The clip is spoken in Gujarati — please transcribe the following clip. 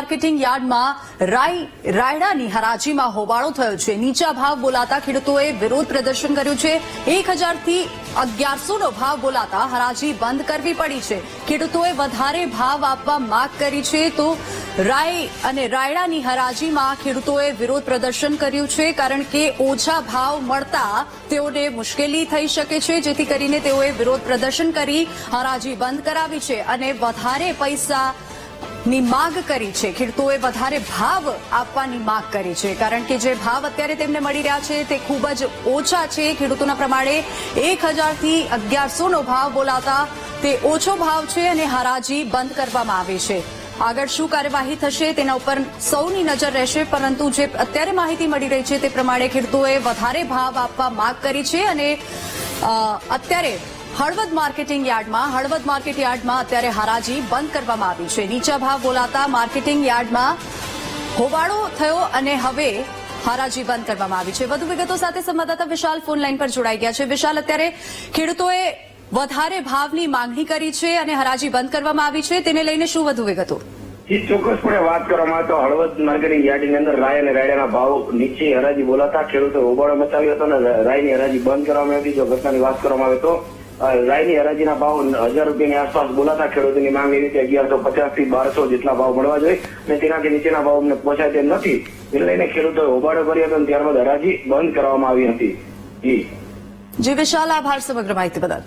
માર્કેટિંગ યાર્ડમાં રાઈ રાયડાની હરાજીમાં હોબાળો થયો છે. નીચા ભાવ બોલાતા ખેડૂતોએ વિરોધ પ્રદર્શન કર્યું છે. એક હજારથી અગિયારસોનો ભાવ બોલાતા હરાજી બંધ કરવી પડી છે. ખેડૂતોએ વધારે ભાવ આપવા માંગ કરી છે તો રાય અને રાયડાની હરાજીમાં ખેડૂતોએ વિરોધ પ્રદર્શન કર્યું છે કારણ કે ઓછા ભાવ મળતા તેઓને મુશ્કેલી થઈ શકે છે. જેથી કરીને તેઓએ વિરોધ પ્રદર્શન કરી હરાજી બંધ કરાવી છે અને વધારે પૈસા ની માંગ કરી છે. ખેડૂતોએ વધારે ભાવ આપવાની માંગ કરી છે. કારણ કે જે ભાવ અત્યારે તેમને મળી રહ્યા છે તે ખૂબ જ ઓછા છે. ખેડૂતોના પ્રમાણે એક હજારથી અગિયારસોનો ભાવ બોલાતા તે ઓછો ભાવ છે અને હરાજી બંધ કરવામાં આવી છે. આગળ શું કાર્યવાહી થશે તેના ઉપર સૌની નજર રહેશે, પરંતુ જે અત્યારે માહિતી મળી રહી છે તે પ્રમાણે ખેડૂતોએ વધારે ભાવ આપવા માંગ કરી છે અને અત્યારે હળવદ માર્કેટિંગ યાર્ડમાં, હળવદ માર્કેટ યાર્ડમાં અત્યારે હરાજી બંધ કરવામાં આવી છે. નીચા ભાવ બોલાતા માર્કેટિંગ યાર્ડમાં હોબાળો થયો અને હવે હરાજી બંધ કરવામાં આવી છે. વધુ વિગતો સાથે સંવાદદાતા વિશાલ ફોન લાઈન પર જોડાઈ ગયા છે. વિશાલ, અત્યારે ખેડૂતોએ વધારે ભાવની માંગણી કરી છે અને હરાજી બંધ કરવામાં આવી છે. તેને લઈને શું વધુ વિગતો? ચોક્કસપણે વાત કરવામાં તો હળવદ માર્કેટિંગ યાર્ડની અંદર રાય અને રાયડાના ભાવ નીચે હરાજી બોલાતા ખેડૂતો હોબાળો મચાવ્યો હતો અને રાયની હરાજી બંધ કરવામાં આવી જો ઘટનાની વાત કરવામાં આવે તો રાયની હરાજીના ભાવ હજાર રૂપિયાની આસપાસ બોલાતા ખેડૂતોની માંગ એવી રીતે અગિયારસો પચાસથી બારસો જેટલા ભાવ મળવા જોઈએ અને તેનાથી નીચેના ભાવ અમને પહોંચાય તેમ નથી. એટલે લઈને ખેડૂતોએ હોબાળો કર્યો હતો અને ત્યારબાદ હરાજી બંધ કરવામાં આવી હતી. જી. જી, વિશાલ, આભાર સમગ્ર માહિતી બદલ.